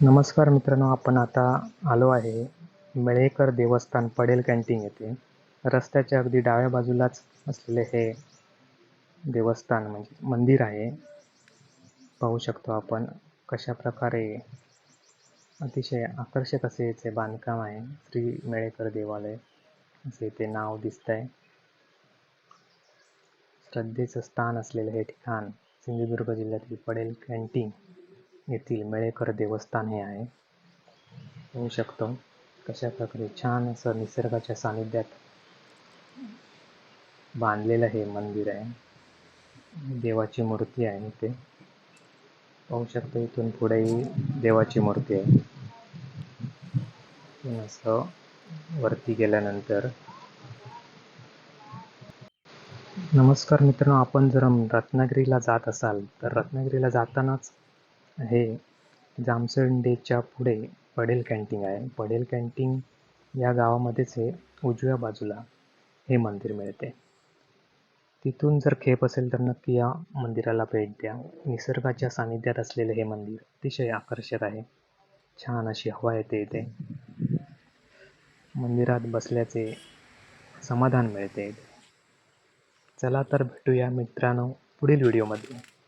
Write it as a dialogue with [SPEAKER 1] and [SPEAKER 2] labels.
[SPEAKER 1] नमस्कार मित्रांनो आपण आता आलो आहे मेळेकर देवस्थान पडेल कॅन्टीन येथे. रस्त्याच्या अगदी डाव्या बाजूलाच असलेले हे देवस्थान म्हणजे मंदिर आहे. पाहू शकतो आपण कशा प्रकारे अतिशय आकर्षक असे याचे बांधकाम आहे. श्री मेळेकर देवालय असे ते नाव दिसत आहे श्रद्धेचं स्थान असलेलं हे ठिकाण सिंधुदुर्ग जिल्ह्यातील पडेल कॅन्टीन. येथील मेळेकर देवस्थान हे आहे. होऊ शकतो कशा प्रकारे छान असं निसर्गाच्या सानिध्यात बांधलेलं हे मंदिर आहे. देवाची मूर्ती आहे इथे. पाहू शकतो इथून पुढेही देवाची मूर्ती आहे. इथून असं वरती गेल्यानंतर. नमस्कार मित्रांनो आपण जर रत्नागिरीला जात असाल तर रत्नागिरीला जातानाच हे जामसंडेच्या पुढे पडेल कॅन्टीन आहे. पडेल कॅन्टीन या गावामध्येच हे उजव्या बाजूला हे मंदिर मिळते. तिथून जर खेप असेल तर नक्की या मंदिराला भेट द्या. निसर्गाच्या सानिध्यात असलेले हे मंदिर अतिशय आकर्षक आहे. छान अशी हवा येते इथे. मंदिरात बसल्याचे समाधान मिळते. चला तर भेटूया मित्रांनो पुढील व्हिडिओमध्ये.